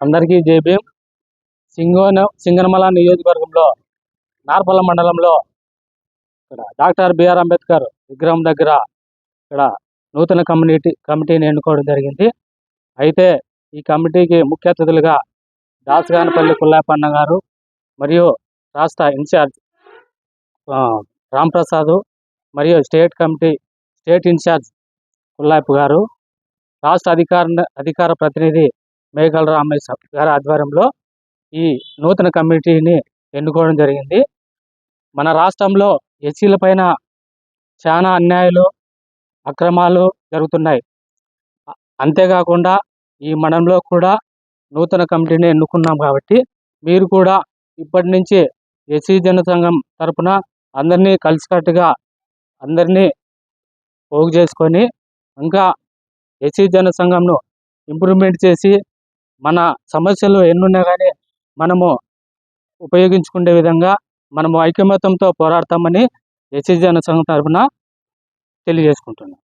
అందరికీ జేబీఎం సింగోన సింగనమల నియోజకవర్గంలో నార్పల్ల మండలంలో ఇక్కడ డాక్టర్ బిఆర్ అంబేద్కర్ విగ్రహం దగ్గర ఇక్కడ నూతన కమ్యూనిటీ కమిటీని ఎన్నుకోవడం జరిగింది. అయితే ఈ కమిటీకి ముఖ్య అతిథులుగా దాసగానపల్లి కుల్లాపన్న గారు మరియు రాష్ట్ర ఇన్ఛార్జ్ రాంప్రసాద్ మరియు state committee state incharge Pullapu గారు రాష్ట్ర అధికార అధికార ప్రతినిధి మేఘాల రామేశ్వర గారి ఆధ్వర్యంలో ఈ నూతన కమిటీని ఎన్నుకోవడం జరిగింది. మన రాష్ట్రంలో ఎస్సీల పైన చాలా అన్యాయాలు అక్రమాలు జరుగుతున్నాయి. అంతేకాకుండా ఈ మనంలో కూడా నూతన కమిటీని ఎన్నుకున్నాం కాబట్టి మీరు కూడా ఇప్పటి నుంచి ఎస్సీ జన సంఘం తరపున అందరినీ కలిసికట్టుగా అందరినీ పోగు చేసుకొని ఇంకా ఎస్సీ జన సంఘంను ఇంప్రూవ్మెంట్ చేసి మన సమస్యలు ఎన్నున్నా కానీ మనము ఉపయోగించుకునే విధంగా మనము ఐకమత్యంతో పోరాడతామని ఎస్సీ జన సంఘం తరఫున తెలియజేసుకుంటున్నాం.